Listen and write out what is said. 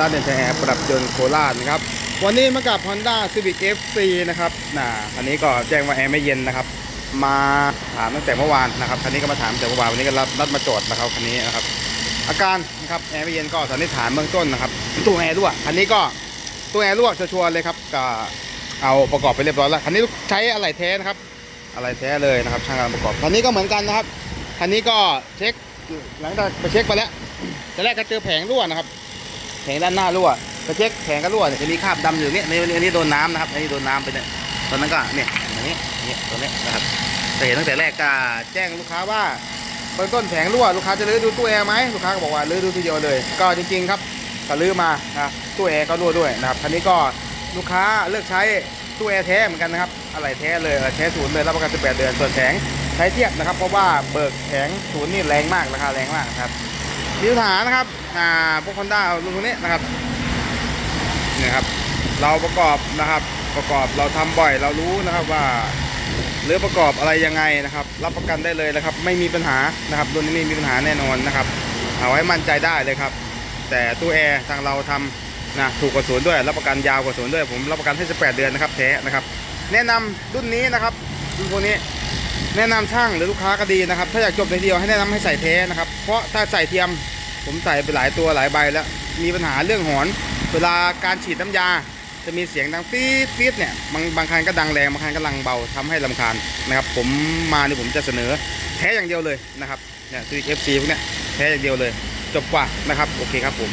ร้านเดนแอร์ปรับยนต์โคราชนะครับ วันนี้มากับ Honda Civic FC นะครับน่ะคันนี้ก็แจ้งว่าแอร์ไม่เย็นนะครับ มาถามตั้งแต่เมื่อวานนะครับ คันนี้ก็มาถามตั้งแต่เมื่อวานวันนี้ก็รับรับมาจอดนะครับคันนี้นะครับ อาการนะครับแอร์ไม่เย็นก็สันนิษฐานเบื้องต้นนะครับตัวแอร์รั่วคันนี้ก็ตัวแอร์รั่วชัวร์เลยครับก็เอาประกอบไปเรียบร้อยแล้ว คันนี้ใช้อะไหล่แท้นะครับ อะไรแท้เลยนะครับ ช่างการประกอบ คันนี้ก็เหมือนกันนะครับ คันนี้ก็เช็คหลังจากไปเช็คไปแล้วแต่แรกก็เจอแผงรั่วนะครับ แผงด้านหน้ารั่วไปเช็คแผงก็รั่วเนี่ยจะมีคราบดำอยู่เนี่ยในอันนี้โดนน้ำนะครับอันนี้โดนน้ำไปเนี่ยตอนนั้นก็เนี่ยอย่างนี้เนี่ยตัวนี้นะครับแต่เห็นตั้งแต่แรกก็แจ้งลูกค้าว่าเบื้องต้นแผงรั่วลูกค้าจะรื้อดูตู้แอร์ไหมลูกค้าก็บอกว่ารื้อดูทีเดียวเลย ก็จริงๆครับก็รื้อมานะตู้แอร์ก็รั่วด้วยนะครับคันนี้ก็ลูกค้าเลือกใช้ตู้แอร์แท้เหมือนกันนะครับอะไรแท้เลยแท้ศูนย์เลยรับประกัน 18 เดือนส่วนแผงใช้เทียบนะครับ เพราะว่าเบิกแข็งศูนย์นี่แรงมากราคาแรงมากครับ มีปัญหานะครับ อ่า พวกคอนด้ารุ่นพวกนี้นะครับเนี่ยครับ เราประกอบนะครับ ประกอบเราทำบ่อยเรารู้นะครับว่าหรือประกอบอะไรยังไงนะครับ รับประกันได้เลยนะครับ ไม่มีปัญหานะครับรุ่นนี้ไม่มีปัญหาแน่นอนนะครับ เอาไว้มั่นใจได้เลยครับ แต่ตู้แอร์ทางเราทำนะถูกกว่าศูนย์ด้วย รับประกันยาวกว่าศูนย์ด้วย ผมรับประกันให้18เดือนนะครับแท้นะครับ แนะนำรุ่นนี้นะครับรุ่นพวกนี้ แนะนำช่างหรือลูกค้าก็ดีนะครับ ถ้าอยากจบในเดียวให้แนะนำให้ใส่เทสนะครับ เพราะถ้าใส่เทียมผมใส่ไปหลายตัวหลายใบแล้ว มีปัญหาเรื่องหอน เวลาการฉีดน้ำยา จะมีเสียงดังปี๊ดปี๊ดเนี่ยบางบางคันก็ดังแรงบางคันก็ดังเบาทำให้ลำคาญนะครับ ผมมาเนี่ยผมจะเสนอแท้อย่างเดียวเลยนะครับเนี่ยซีเอฟซีพวกเนี้ยแท้อย่างเดียวเลย จบกว่านะครับโอเคครับผม